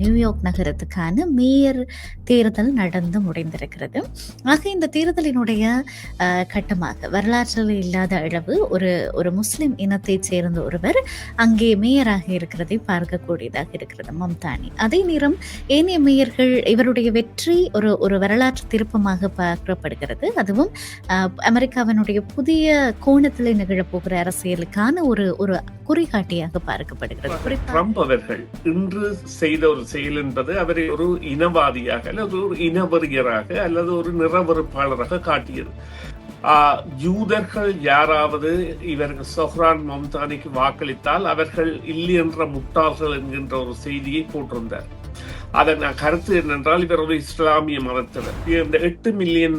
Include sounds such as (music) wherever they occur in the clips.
New York நகரத்துக்கான mayor தேர்தல் நடந்து முடிந்திருக்கிறது. ஆக இந்த தேர்தலினுடைய கட்டமாக வரலாற்றில் இல்லாத அளவு ஒரு ஒரு முஸ்லிம் இனத்தைச் சேர்ந்த ஒருவர் அங்கே மேயராக இருக்கிறதை பார்க்கக்கூடியதாக இருக்கிறது மம்தானி. அதே நேரம் ஏனைய மேயர்கள் இவருடைய வெற்றி ஒரு ஒரு வரலாற்று திருப்பமாக பார்க்கப்படுகிறது. அதுவும் அமெரிக்காவினுடைய புதிய கோணத்தில் நிகழப்போகிற அரசியலுக்கான ஒரு ஒரு குறிகாட்டியாக பார்க்கப்படுகிறது. ட்ரம்ப் அவர்கள் இன்று செய்த ஒரு செயல் என்பது அவரை ஒரு இனவாதியாக அல்லது ஒரு இனவெறியராக அல்லது ஒரு நிறவெறுப்பாளராக காட்டியது. யூதர்கள் யாராவது இவர்கள் சொஹ்ரான் மம்தானிக்கு வாக்களித்தால் அவர்கள் இல்லை என்ற முட்டாள்கள் என்கின்ற ஒரு செய்தியை போட்டிருந்தார். அதன் கருத்து என்னென்றால் இவர் ஒரு இஸ்லாமிய மதத்தினர் இந்த எட்டு மில்லியன்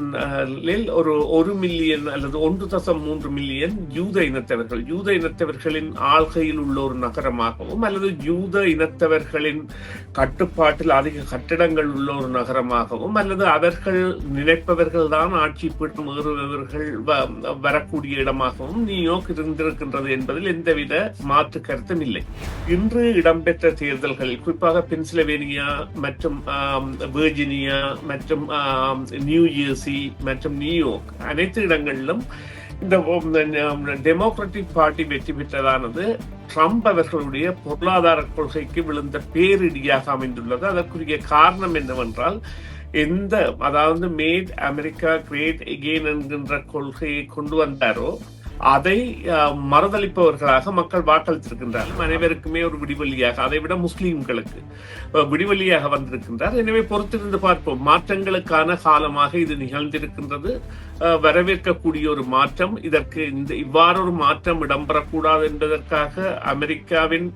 ஒரு ஒரு மில்லியன் அல்லது ஒன்று தசம் மூன்று மில்லியன் யூத இனத்தவர்கள். யூத இனத்தவர்களின் ஆள்கையில் உள்ள ஒரு நகரமாகவும் அல்லது யூத இனத்தவர்களின் கட்டுப்பாட்டில் அதிக கட்டிடங்கள் உள்ள ஒரு நகரமாகவும் அல்லது அவர்கள் நினைப்பவர்கள் தான் ஆட்சி பீடம் ஏறுபவர்கள் வ- வரக்கூடிய இடமாகவும் நியூயார்க் இருந்திருக்கின்றது என்பதில் எந்தவித மாற்று கருத்தும் இல்லை. இன்று இடம்பெற்ற தேர்தல்களில் குறிப்பாக பென்சிலவேனியா மற்றும் ஆம், வெர்ஜினியா மற்றும் நியூ ஜெர்சி மற்றும் நியூயார்க் அனைத்து இடங்களிலும் இந்த டெமோக்ராட்டிக் பார்ட்டி வெற்றி பெற்றதானது ட்ரம்ப் அவர்களுடைய பொருளாதார கொள்கைக்கு விழுந்த பேரிடியாக அமைந்துள்ளது. அதற்குரிய காரணம் என்னவென்றால் எந்த அதாவது மேட் அமெரிக்கா கிரேட் எகெயின் என்கின்ற கொள்கையை கொண்டு வந்தாரோ அதை மறுதளிப்பவர்களாக மக்கள் வாக்களித்திருக்கின்றார்கள். அனைவருக்குமே ஒரு விடிவெளியாக அதை விட முஸ்லீம்களுக்கு விடிவெளியாக வந்திருக்கின்றார். எனவே பொறுத்திருந்து பார்ப்போம். மாற்றங்களுக்கான காலமாக இது நிகழ்ந்திருக்கின்றது. வரவேற்கக்கூடிய ஒரு மாற்றம். இதற்கு இந்த இவ்வாறு ஒரு மாற்றம் இடம்பெறக்கூடாது என்பதற்காக அமெரிக்காவின்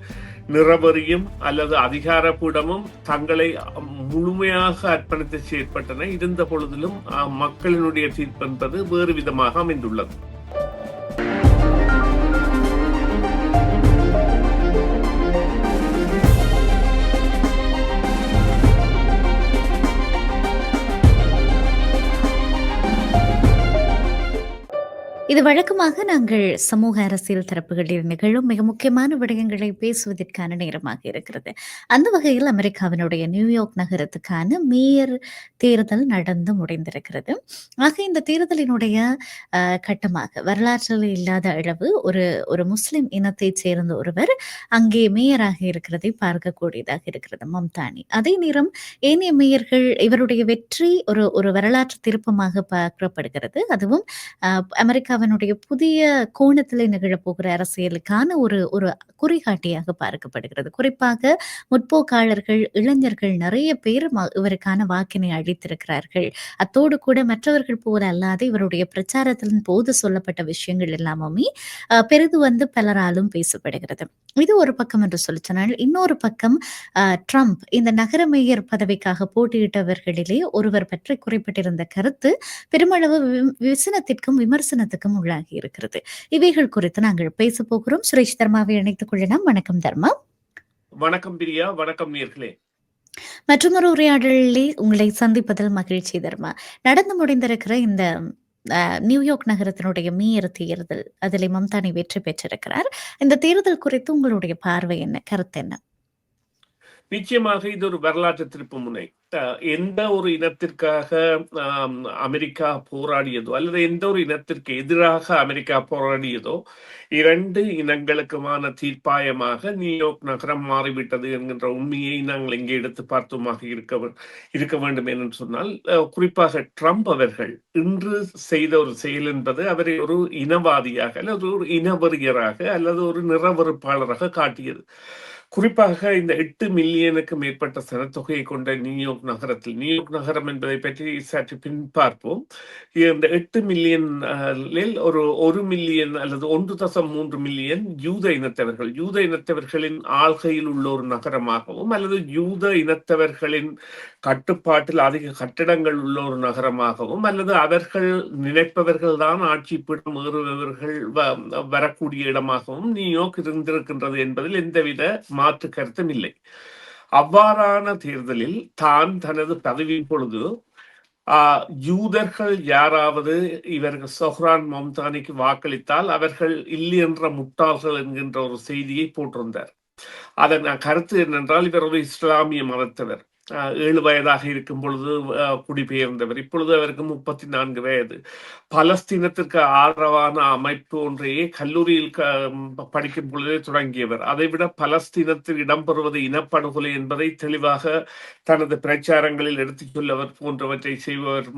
நிறவரியும் அல்லது அதிகாரப்பீடமும் தங்களை முழுமையாக அர்ப்பணித்து செயற்பட்டன. இருந்த பொழுதிலும் அஹ், மக்களினுடைய தீர்ப்பு என்பது வேறு விதமாக அமைந்துள்ளது. இது வழக்கமாக நாங்கள் சமூக அரசியல் தரப்புகளில் நிகழும் மிக முக்கியமான விடயங்களை பேசுவதற்கான நேரமாக இருக்கிறது. அந்த வகையில் அமெரிக்காவினுடைய நியூயார்க் நகரத்துக்கான மேயர் தேர்தல் நடந்து முடிந்திருக்கிறது. ஆக இந்த தேர்தலினுடைய கட்டமாக வரலாற்றில் இல்லாத அளவு ஒரு ஒரு முஸ்லிம் இனத்தைச் சேர்ந்த ஒருவர் அங்கே மேயராக இருக்கிறதை பார்க்கக்கூடியதாக இருக்கிறது மம்தானி. அதே நேரம் ஏனைய மேயர்கள் இவருடைய வெற்றி ஒரு ஒரு வரலாற்று திருப்பமாக பார்க்கப்படுகிறது. அதுவும் அமெரிக்காவின் அவனுடைய புதிய கோணத்தில் நிகழப்போகிற அரசியலுக்கான ஒரு ஒரு குறிகாட்டியாக பார்க்கப்படுகிறது. குறிப்பாக முற்போக்காளர்கள் இளைஞர்கள் நிறைய பேர் இவருக்கான வாக்கினை அளித்திருக்கிறார்கள். அத்தோடு கூட மற்றவர்கள் போல அல்லாது இவருடைய பிரச்சாரத்தின் போது சொல்லப்பட்ட விஷயங்கள் எல்லாமுமே பெரிது வந்து பலராலும் பேசப்படுகிறது. இது ஒரு பக்கம் என்று சொல்லி சொன்னால் இன்னொரு பக்கம் ட்ரம்ப் இந்த நகர மேயர் பதவிக்காக போட்டியிட்டவர்களிலே ஒருவர் பற்றி குறிப்பிட்டிருந்த கருத்து பெருமளவு வி- விசனத்திற்கும் விமர்சனத்துக்கும் உள்ளாகி இருக்கிறது. இவைகள் குறித்து நாங்கள் பேச போகிறோம். சுரேஷ் தர்மாவை இணைத்துக் கொள்ளலாம். வணக்கம் தர்மா. வணக்கம் பிரியா. வணக்கம் நேர்களே. மற்றொரு உரையாடலிலே உங்களை சந்திப்பதில் மகிழ்ச்சி தர்மா. நடந்து முடிந்திருக்கிற இந்த நியூயார்க் நகரத்தினுடைய மேயர் தேர்தல் அதில் மம்தானி வெற்றி பெற்றிருக்கிறார். இந்த தேர்தல் குறித்து உங்களுடைய பார்வை என்ன? கருத்து என்ன? நிச்சயமாக இது ஒரு வரலாற்று திருப்பு முனை எந்த ஒரு இனத்திற்காக அமெரிக்கா போராடியதோ அல்லது எந்த ஒரு இனத்திற்கு எதிராக அமெரிக்கா போராடியதோ இரண்டு இனங்களுக்குமான தீர்ப்பாயமாக நியூயார்க் நகரம் மாறிவிட்டது என்கின்ற உண்மையை நாங்கள் இங்கே எடுத்து பார்த்தோமாக இருக்க இருக்க வேண்டும் என்று சொன்னால் குறிப்பாக ட்ரம்ப் அவர்கள் இன்று செய்த ஒரு செயல் என்பது அவரை ஒரு இனவாதியாக அல்லது ஒரு இனவெறியராக அல்லது ஒரு நிறவெறுப்பாளராக காட்டியது. குறிப்பாக இந்த எட்டு மில்லியனுக்கு மேற்பட்ட சனத்தொகையை கொண்ட நியூயார்க் நகரத்தில். நியூயார்க் நகரம் என்பதை பற்றி சற்று பின் பார்ப்போம். இந்த எட்டு மில்லியன் ஒரு ஒரு மில்லியன் அல்லது ஒன்று தசம் மூன்று மில்லியன் யூத இனத்தவர்கள். யூத இனத்தவர்களின் ஆள்கையில் உள்ள ஒரு நகரமாகவும் அல்லது யூத இனத்தவர்களின் கட்டுப்பாட்டில் அதிக கட்டிடங்கள் உள்ள ஒரு நகரமாகவும் அல்லது அவர்கள் நினைப்பவர்கள் தான் ஆட்சி பீடம் ஏறுபவர்கள் வ- வரக்கூடிய இடமாகவும் நியூயார்க் இருந்திருக்கின்றது என்பதில் எந்தவித மாற்று கருத்தும் இல்லை. அவ்வாறான தேர்தலில் தான் தனது பதவியின் பொழுது ஆஹ், யூதர்கள் யாராவது இவர்கள் சொஹ்ரான் மம்தானிக்கு வாக்களித்தால் அவர்கள் இல்லை என்ற முட்டாள்கள் என்கின்ற ஒரு செய்தியை போட்டிருந்தார். அதன் கருத்து என்னென்றால் இவர் ஒரு இஸ்லாமிய மதத்தவர். ஏழு வயதாக இருக்கும் பொழுது குடிபெயர்ந்தவர். இப்பொழுது அவருக்கு முப்பத்தி நான்கு வயது. பலஸ்தீனத்திற்கு ஆதரவான அமைப்பு ஒன்றையே கல்லூரியில் படிக்கும் பொழுதே தொடங்கியவர். அதைவிட பலஸ்தீனத்தில் இடம்பெறுவது இனப்படுகொலை என்பதை தெளிவாக தனது பிரச்சாரங்களில் எடுத்துச் சொல்லவர் போன்றவற்றை செய்வர்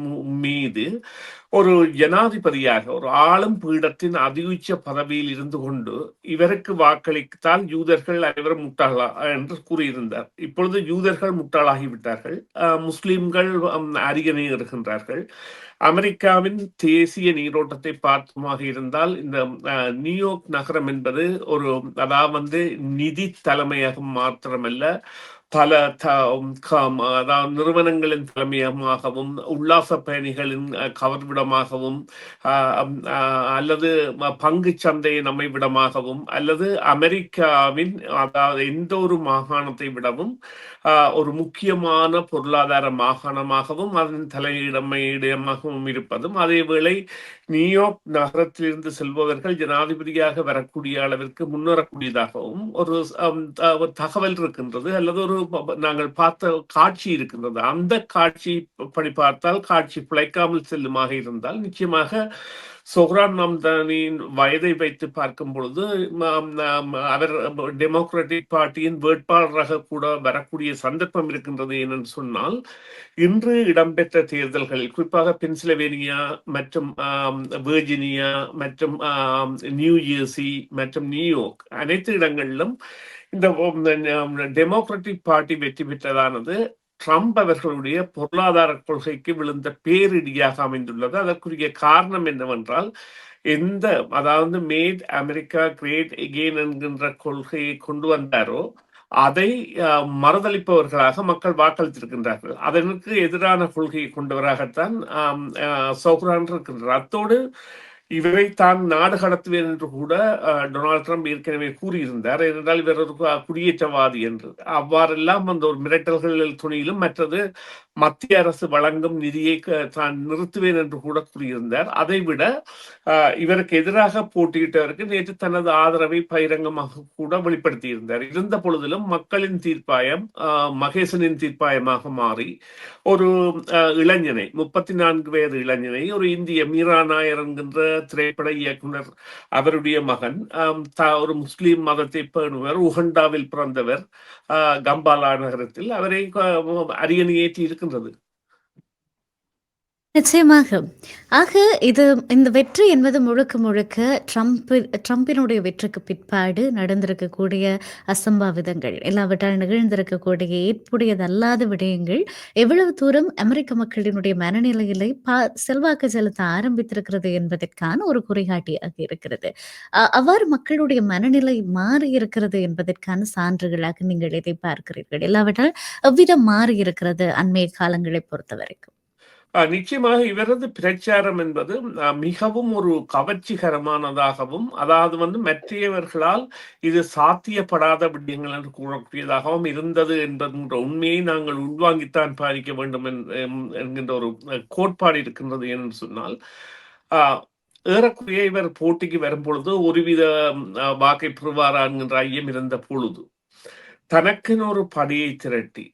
மீது ஒரு ஜனாதிபதியாக ஒரு ஆளும் பீடத்தின் அதியுச்ச பதவியில் இருந்து கொண்டு இவருக்கு வாக்களித்தால் யூதர்கள் அனைவரும் முட்டாளா? என்று கூறியிருந்தார். இப்பொழுது யூதர்கள் முட்டாளாகிவிட்டார்கள் ஆகிவிட்டார்கள். முஸ்லிம்கள் அருகனே அரியணை இருக்கின்றார்கள் அமெரிக்காவின் தேசிய நீரோட்டத்தை பார்த்தமாக இருந்தால் இந்த நியூயோர்க் நியூயார்க் நகரம் என்பது ஒரு அதாவது வந்து நிதி தலைமையகம் மாத்திரமல்ல பல த கம்- அதாவது நிறுவனங்களின் தலைமையகமாகவும் உல்லாச பயணிகளின் கவர்விடமாகவும் அல்லது பங்கு சந்தையின் அமைவிடமாகவும் அல்லது அமெரிக்காவின் அதாவது எந்த ஒரு மாகாணத்தை விடவும் ஆஹ் ஒரு முக்கியமான பொருளாதார மாகாணமாகவும் அதன் தலையிடமையிடமாகவும் இருப்பதும் அதேவேளை நியூயார்க் நகரத்திலிருந்து செல்பவர்கள் ஜனாதிபதியாக வரக்கூடிய அளவிற்கு முன்னேறக்கூடியதாகவும் ஒரு ஒரு தகவல் இருக்கின்றது அல்லது ஒரு நாங்கள் பார்த்த காட்சி இருக்கின்றது. அந்த காட்சி படி பார்த்தால் காட்சி பிழைக்காமல் செல்லுமாக இருந்தால் நிச்சயமாக சொஹ்ரான் மம்தானியின் வயதை வைத்து பார்க்கும் பொழுது அவர் டெமோக்ராட்டிக் பார்ட்டியின் வேட்பாளராக கூட வரக்கூடிய சந்தர்ப்பம் இருக்கின்றது என்று சொன்னால் இன்று இடம்பெற்ற தேர்தல்களில் குறிப்பாக பென்சிலவேனியா மற்றும் வேர்ஜினியா மற்றும் நியூ ஜெர்சி மற்றும் நியூயோர்க் அனைத்து இடங்களிலும் இந்த டெமோக்ராட்டிக் பார்ட்டி வெற்றி பெற்றதானது. ட்ரம்ப் அவர்களுடைய பொருளாதார கொள்கைக்கு விழுந்த பேரிடியாக அமைந்துள்ளது. அதற்குரிய காரணம் என்னவென்றால் எந்த அதாவது மேட் அமெரிக்கா கிரேட் எகெயின் என்கின்ற கொள்கையை கொண்டு வந்தாரோ அதை மறுதளிப்பவர்களாக மக்கள் வாக்களித்திருக்கின்றார்கள். அதற்கு எதிரான கொள்கையை கொண்டவராகத்தான் ஆம், அஹ், சௌஹ்ரான் இருக்கின்றார். அத்தோடு இவரை தான் நாடு கடத்துவேன் என்று கூட டொனால்ட் ட்ரம்ப் ஏற்கனவே கூறியிருந்தார். ஏனென்றால் இவர் ஒரு குடியேற்றவாதி என்று. அவ்வாறெல்லாம் அந்த ஒரு மிரட்டல்கள் துணியிலும் மற்றது மத்திய அரசு வழங்கும் நிதியை தான் நிறுத்துவேன் என்று கூட கூறியிருந்தார். அதைவிட இவருக்கு எதிராக போட்டியிட்டவருக்கு நேற்று தனது ஆதரவை பகிரங்கமாக கூட வெளிப்படுத்தியிருந்தார். இருந்த பொழுதிலும் மக்களின் தீர்ப்பாயம் மகேசனின் தீர்ப்பாயமாக மாறி ஒரு இளைஞனை முப்பத்தி நான்கு வயது இளைஞனை ஒரு இந்திய மீரா நாயர் என்கின்ற திரைப்பட இயக்குனர் அவருடைய மகன் ஒரு முஸ்லீம் மதத்தை பேணுவர் உகண்டாவில் பிறந்தவர் ஆஹ், கம்பாலா நகரத்தில். அவரை அஹ், அரியணை ஏற்றி இருக்கின்றது நிச்சயமாக. ஆக இது இந்த வெற்றி என்பது முழுக்க முழுக்க ட்ரம்ப் ட்ரம்பினுடைய வெற்றிக்கு பிற்பாடு நடந்திருக்கக்கூடிய அசம்பாவிதங்கள், இல்லாவிட்டால் நிகழ்ந்திருக்கக்கூடிய ஏற்புடையதல்லாத விடயங்கள், எவ்வளவு தூரம் அமெரிக்க மக்களினுடைய மனநிலையிலே பா செல்வாக்கு செலுத்த ஆரம்பித்திருக்கிறது என்பதற்கான ஒரு குறிகாட்டியாக இருக்கிறது. அவ்வாறு மக்களுடைய மனநிலை மாறி இருக்கிறது என்பதற்கான சான்றுகளாக நீங்கள் எதை பார்க்கிறீர்கள்? இல்லாவிட்டால் எவ்விதம் மாறியிருக்கிறது அண்மைய காலங்களை பொறுத்தவரைக்கும்? வரைக்கும் நிச்சயமாக இவரது பிரச்சாரம் என்பது மிகவும் ஒரு கவர்ச்சிகரமானதாகவும் அதாவது வந்து மற்றையவர்களால் இது சாத்தியப்படாத விடயங்கள் என்று கூறக்கூடியதாகவும் இருந்தது என்பதுன்ற உண்மையை நாங்கள் உள்வாங்கித்தான் பாதிக்க வேண்டும் எம்- என்கின்ற ஒரு கோட்பாடு இருக்கின்றது என்று சொன்னால் ஆஹ், ஏறக்குறைய இவர் போட்டிக்கு வரும் பொழுது ஒருவித வாக்கை பெறுவாரா என்கின்ற ஐயம் இருந்த பொழுது தனக்கென ஒரு படையை திரட்டி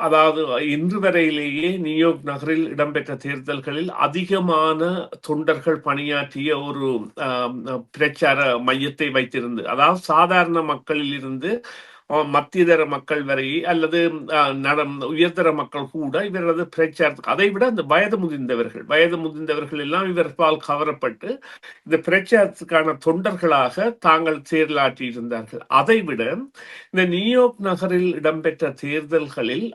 அதாவது இன்று வரையிலேயே நியூயார்க் நகரில் இடம்பெற்ற தேர்தல்களில் அதிகமான தொண்டர்கள் பணியாற்றிய ஒரு பிரச்சார மையத்தை வைத்திருந்து அதாவது சாதாரண மக்களில் இருந்து மத்தியதர மக்கள் வரை அல்லது நடம் உயர்தர மக்கள் கூட இவரது பிரச்சாரத்துக்கு அதை விட அந்த வயது முதிர்ந்தவர்கள் வயது முதிர்ந்தவர்கள் எல்லாம் இவர்பால் கவரப்பட்டு இந்த பிரச்சாரத்துக்கான தொண்டர்களாக தாங்கள் செயலாற்றி இருந்தார்கள் அதை விட இந்த நியூயார்க் நகரில் இடம்பெற்ற தேர்தல்களில்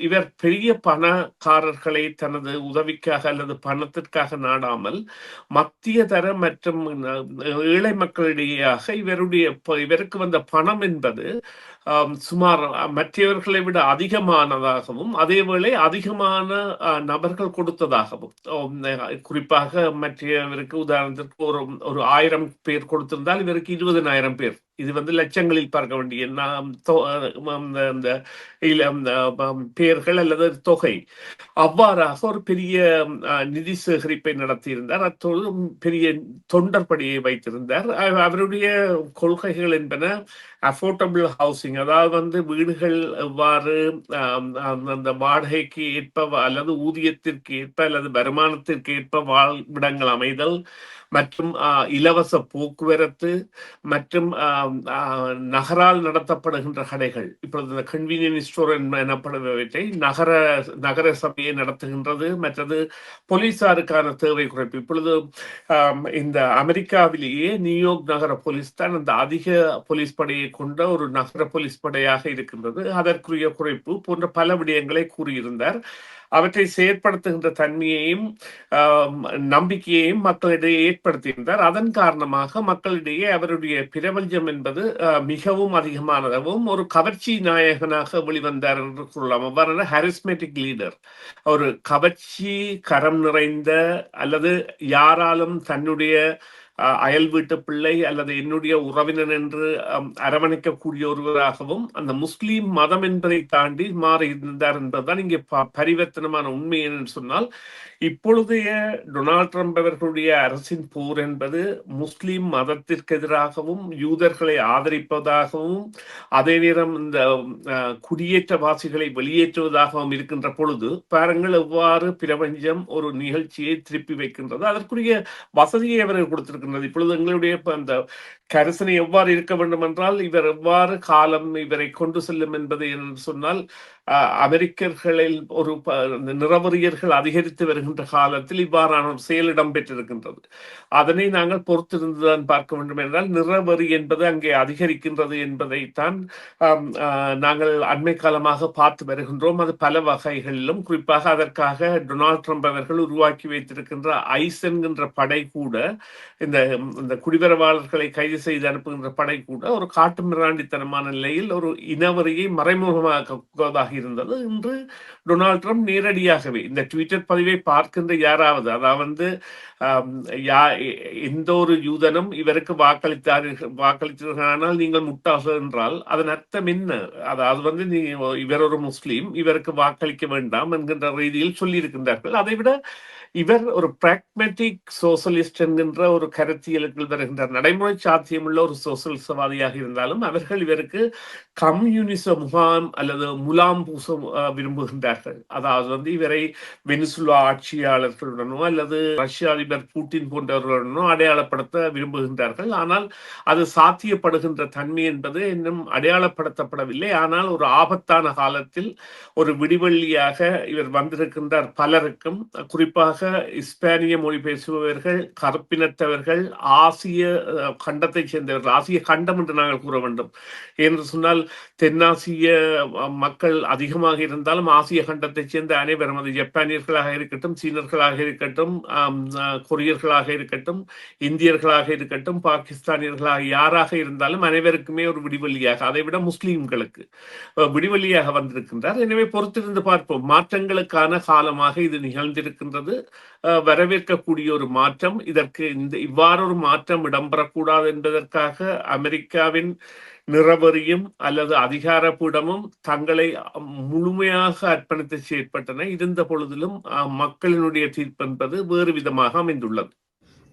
இவர் பெரிய பணக்காரர்களை தனது உதவிக்காக அல்லது பணத்திற்காக நாடாமல் மத்திய தர மற்றும் ஏழை மக்களிடையாக இவருடைய இவருக்கு வந்த பணம் என்பது சுமார் மற்றவர்களை விட அதிகமானதாகவும் அதேவேளை அதிகமான நபர்கள் கொடுத்ததாகவும். குறிப்பாக மற்றவருக்கு உதாரணத்திற்கு ஒரு ஒரு ஆயிரம் பேர் கொடுத்திருந்தால் இவருக்கு இருபதனாயிரம் பேர். இது வந்து லட்சங்களில் பார்க்க வேண்டிய நாம் தொ- பெயர்கள் அல்லது தொகை. அவ்வாறாக ஒரு பெரிய அஹ், நிதி சேகரிப்பை நடத்தியிருந்தார். அத்தோடு பெரிய தொண்டர் படையை வைத்திருந்தார். அவருடைய கொள்கைகள் என்பன அஃபோர்டபுள் ஹவுசிங் அதாவது வந்து வீடுகள் எவ்வாறு அந்த- அந்த வாடகைக்கு ஏற்ப வ- அல்லது ஊதியத்திற்கு ஏற்ப அல்லது வருமானத்திற்கு ஏற்ப வாழ்விடங்கள் அமைதல் மற்றும் இலவச போக்குவரத்து மற்றும் நகரால் நடத்தப்படுகின்ற கடைகள். இப்பொழுது இந்த கன்வீனியன்ஸ் ஸ்டோர் எனப்படுபவற்றை நகர நகர சபையை நடத்துகின்றது. மற்றது போலீசாருக்கான தேவை குறைப்பு. இப்பொழுது இந்த அமெரிக்காவிலேயே நியூயார்க் நகர போலீஸ் தான் அந்த அதிக போலீஸ் படையை கொண்ட ஒரு நகர போலீஸ் படையாக இருக்கின்றது. அதற்குரிய குறைப்பு போன்ற பல விடயங்களை கூறியிருந்தார். அவற்றை செயற்படுத்துகின்ற தன்மையையும் நம்பிக்கையையும் மக்களிடையே ஏற்படுத்தியிருந்தார். அதன் காரணமாக மக்களிடையே அவருடைய பிரபஞ்சம் என்பது மிகவும் அதிகமானதாகவும் ஒரு கவர்ச்சி நாயகனாக வெளிவந்தார் என்று சொல்லலாம். அவ்வாறான ஹாரிஸ்மேட்டிக் லீடர் ஒரு கவர்ச்சி கரம் நிறைந்த அல்லது யாராலும் தன்னுடைய அயல் வீட்டு பிள்ளை அல்லது என்னுடைய உறவினன் என்று அரவணைக்கக்கூடிய ஒருவராகவும் அந்த முஸ்லீம் மதம் என்பதை தாண்டி மாறி இருந்தார் என்பதுதான் இங்கே ப- பரிவர்த்தனமான உண்மை என்று சொன்னால் இப்பொழுதைய டொனால்ட் ட்ரம்ப் அவர்களுடைய அரசின் போர் என்பது முஸ்லிம் மதத்திற்கு எதிராகவும் யூதர்களை ஆதரிப்பதாகவும் அதே நேரம் இந்த குடியேற்றவாசிகளை வெளியேற்றுவதாகவும் இருக்கின்ற பொழுது பாருங்கள் எவ்வாறு பிரபஞ்சம் ஒரு நிகழ்ச்சியை திருப்பி வைக்கின்றது. அதற்குரிய வசதியை அவர்கள் கொடுத்திருக்கின்றது. இப்பொழுது எங்களுடைய அந்த கரிசனை எவ்வாறு இருக்க வேண்டும் என்றால் இவர் எவ்வாறு காலம் இவரை கொண்டு செல்லும் என்பதை என்று சொன்னால் அமெரிக்கர்களில் ஒரு நிறவரியர்கள் அதிகரித்து வருகின்ற காலத்தில் இவ்வாறான ஒரு செயல் இடம்பெற்றிருக்கின்றது. அதனை நாங்கள் பொறுத்திருந்துதான் பார்க்க வேண்டும் என்றால் நிறவரி என்பது அங்கே அதிகரிக்கின்றது என்பதைத்தான் ஆஹ், நாங்கள் அண்மை காலமாக பார்த்து வருகின்றோம். அது பல வகைகளிலும் குறிப்பாக அதற்காக டொனால்ட் ட்ரம்ப் அவர்கள் உருவாக்கி வைத்திருக்கின்ற ஐஸ் என்கின்ற படை கூட இந்த இந்த குடிவரவாளர்களை கைது செய்து அனுப்புகின்ற படை கூட ஒரு காட்டு மிராண்டித்தனமான நிலையில் ஒரு இனவரியை மறைமுகமாக்குவதாக இருந்தது. இன்று டொனால்ட் ட்ரம்ப் நேரடியாகவே இந்த ட்விட்டர் பதிவை பார்க்கின்ற யாராவது அதாவது யா- எந்த ஒரு யூதனும் இவருக்கு வாக்களித்தார்கள் வாக்களித்தார்கள் நீங்கள் முட்டாள்கள் என்றால் அதன் அர்த்தம் என்ன? அதாவது வந்து நீ இவர் ஒரு முஸ்லீம் இவருக்கு வாக்களிக்க வேண்டாம் என்கின்ற ரீதியில் சொல்லியிருக்கின்றார்கள். அதைவிட இவர் ஒரு பிராக்மெட்டிக் சோசலிஸ்ட் என்கின்ற ஒரு கருத்தியலுக்கு வருகின்றார். நடைமுறை சாத்தியமுள்ள ஒரு சோசலிசவாதியாக இருந்தாலும் அவர்கள் இவருக்கு கம்யூனிச முகாம் அல்லது முலாம் பூச விரும்புகின்றார்கள். அதாவது வந்து இவரை வெனிசுலா ஆட்சியாளர்களுடனோ அல்லது ரஷ்ய அதிபர் பூட்டின் போன்றவர்களுடனோ அடையாளப்படுத்த விரும்புகின்றார்கள். ஆனால் அது சாத்தியப்படுகின்ற தன்மை என்பது இன்னும் அடையாளப்படுத்தப்படவில்லை. ஆனால் ஒரு ஆபத்தான காலத்தில் ஒரு விடிவெள்ளியாக இவர் வந்திருக்கின்றார் பலருக்கும். குறிப்பாக இஸ்பானிய மொழி பேசுபவர்கள் கருப்பினத்தவர்கள் ஆசிய அஹ், கண்டத்தைச் சேர்ந்தவர்கள் ஆசிய கண்டம் என்று நாங்கள் கூற வேண்டும். என்று சொன்னால் தென்னாசிய மக்கள் அதிகமாக இருந்தாலும் ஆசிய கண்டத்தைச் சேர்ந்த அனைவரும் அது ஜப்பானியர்களாக இருக்கட்டும் சீனர்களாக இருக்கட்டும் கொரியர்களாக இருக்கட்டும் இந்தியர்களாக இருக்கட்டும் பாகிஸ்தானியர்களாக யாராக இருந்தாலும் அனைவருக்குமே ஒரு விடிவெளியாக அதை விட முஸ்லீம்களுக்கு விடிவெளியாக விடிவெள்ளியாக வந்திருக்கின்றார். எனவே பொறுத்திருந்து பார்ப்போம். மாற்றங்களுக்கான காலமாக இது நிகழ்ந்திருக்கின்றது. வரவேற்கக்கூடிய ஒரு மாற்றம் இதற்கு இந்த இவ்வாறு ஒரு மாற்றம் இடம்பெறக்கூடாது என்பதற்காக அமெரிக்காவின் நிறவரியும் அல்லது அதிகாரப்பீடமும் தங்களை முழுமையாக அர்ப்பணித்து செயற்பட்டன. இருந்த பொழுதிலும் மக்களினுடைய தீர்ப்பு என்பது வேறு விதமாக அமைந்துள்ளது.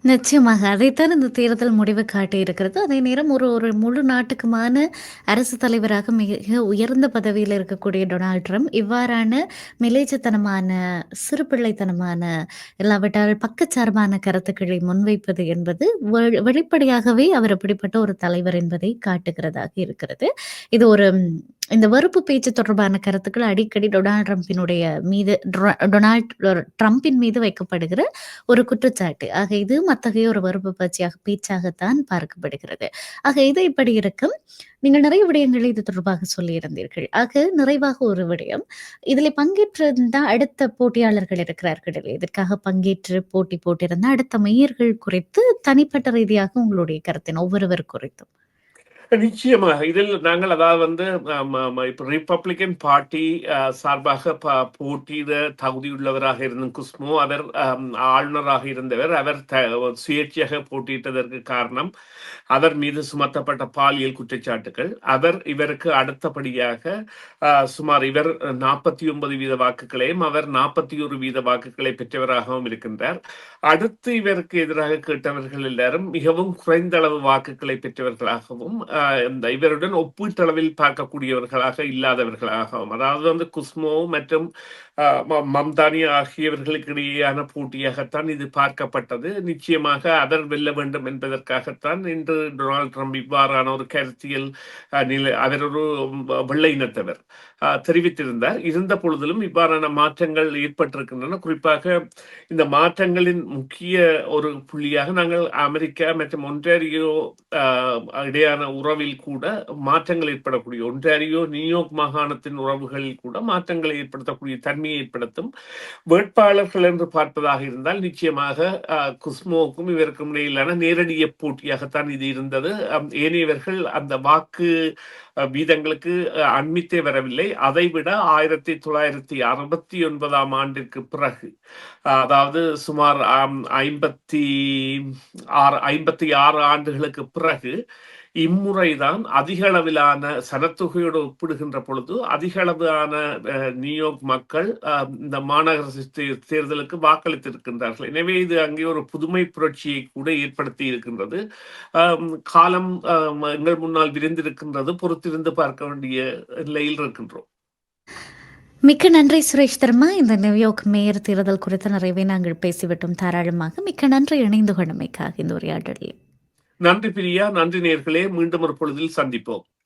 நிச்சயமாக. அதைத்தான் இந்த தேர்தல் முடிவு காட்டியிருக்கிறது. அதே நேரம் ஒரு ஒரு முழு நாட்டுக்குமான அரசு தலைவராக மிக உயர்ந்த பதவியில் இருக்கக்கூடிய டொனால்ட் ட்ரம்ப் இவ்வாறான மிலேச்சத்தனமான சிறுபிள்ளைத்தனமான இல்லாவிட்டால் பக்கச்சார்பான கருத்துக்களை முன்வைப்பது என்பது வெளிப்படையாகவே அவர் அப்படிப்பட்ட ஒரு தலைவர் என்பதை காட்டுகிறதாக இருக்கிறது. இது ஒரு இந்த வெறுப்பு பேச்சு தொடர்பான கருத்துக்கள் அடிக்கடி டொனால்ட் ட்ரம்பினுடைய மீது டொனால்ட் ட்ரம்பின் மீது வைக்கப்படுகிற ஒரு குற்றச்சாட்டு. ஆக இது அத்தகைய ஒரு வெறுப்பு பேச்சியாக பேச்சாகத்தான் பார்க்கப்படுகிறது. ஆக இது இப்படி இருக்கும். நீங்கள் நிறைய விடயங்களை இது தொடர்பாக சொல்லியிருந்தீர்கள். ஆக நிறைவாக ஒரு விடயம். இதில் பங்கேற்றிருந்த அடுத்த போட்டியாளர்கள் இருக்கிறார்கள் இல்லை இதற்காக பங்கேற்று போட்டி போட்டிருந்த அடுத்த மையர்கள் குறித்து தனிப்பட்ட ரீதியாக உங்களுடைய கருத்தின் ஒவ்வொருவர் குறித்தும். (laughs) நிச்சயமாக. இதில் நாங்கள் அதாவது வந்து இப்போ ரிப்பப்ளிக்கன் ரிப்பப்ளிகன் பார்ட்டி அஹ், சார்பாக ப- போட்டியிட தகுதியுள்ளவராக இருந்த குஸ்மோ அவர் ஆளுநராக இருந்தவர். அவர் த- சுயேட்சையாக போட்டியிட்டதற்கு காரணம் அவர் மீது சுமத்தப்பட்ட பாலியல் குற்றச்சாட்டுகள். அவர் இவருக்கு அடுத்தபடியாக சுமார் இவர் நாற்பத்தி ஒன்பது வீத வாக்குகளையும் அவர் நாற்பத்தி ஒரு வீத வாக்குகளை பெற்றவராகவும் இருக்கின்றார். அடுத்து இவருக்கு எதிராக கேட்டவர்கள் எல்லாரும் மிகவும் குறைந்த அளவு வாக்குகளை பெற்றவர்களாகவும் இந்த இவருடன் ஒப்பீட்டளவில் பார்க்கக்கூடியவர்களாக இல்லாதவர்களாகவும் அதாவது வந்து குஸ்மோ மற்றும் மம்தானி ஆகியவர்களுக்கு இடையேயான போட்டியாகத்தான் இது பார்க்கப்பட்டது. நிச்சயமாக அதர் வெல்ல வேண்டும் என்பதற்காகத்தான் இன்று டொனால்ட் ட்ரம்ப் இவ்வாறான ஒரு கருத்தியல் நிலை அவர் ஒரு வெள்ளை இனத்தவர் தெரிவித்திருந்தார். இருந்த பொழுதிலும் இவ்வாறான மாற்றங்கள் ஏற்பட்டிருக்கின்றன. குறிப்பாக இந்த மாற்றங்களின் முக்கிய ஒரு புள்ளியாக நாங்கள் அமெரிக்கா மற்றும் ஒன்டாரியோ ஆஹ், இடையான உறவில் கூட மாற்றங்கள் ஏற்படக்கூடிய ஒன்றாரியோ நியூயோர்க் மாகாணத்தின் உறவுகளில் கூட மாற்றங்களை ஏற்படுத்தக்கூடிய தன்மையை ஏற்படுத்தும் வேட்பாளர்கள் என்று பார்ப்பதாக இருந்தால் நிச்சயமாக குஸ்மோவுக்கும் இவருக்கும் இடையிலான நேரடிய போட்டியாகத்தான் இது இருந்தது. ஏனையவர்கள் அந்த வாக்கு வீதங்களுக்கு அண்மித்தே வரவில்லை. அதைவிட ஆயிரத்தி தொள்ளாயிரத்தி அறுபத்தி ஒன்பதாம் ஆண்டிற்கு பிறகு அதாவது சுமார் ஐம்பத்தி ஆறு ஐம்பத்தி ஆறு ஆண்டுகளுக்கு பிறகு இம்முறைதான் அதிக அளவிலான சனத்தொகையோடு ஒப்பிடுகின்ற பொழுது அதிக அளவிலான நியூயோர்க் மக்கள் இந்த மாநகர தேர்தலுக்கு வாக்களித்திருக்கின்றார்கள். எனவே இது அங்கே ஒரு புதுமை புரட்சியை கூட ஏற்படுத்தி இருக்கின்றது. காலம் எங்கள் முன்னால் விரிந்திருக்கின்றது. பொறுத்திருந்து பார்க்க வேண்டிய நிலையில் இருக்கின்றோம். மிக்க நன்றி சுரேஷ் தர்மா. இந்த நியூயார்க் மேயர் தேர்தல் குறித்த நிறைவே நாங்கள் பேசிவிட்டோம். தாராளமாக மிக்க நன்றி. இணைந்து கொண்டமைக்காக இந்த உரையாடலில். நன்றி பிரியா. நன்றி நேர்களே. மீண்டும் ஒரு பொழுதில் சந்திப்போம்.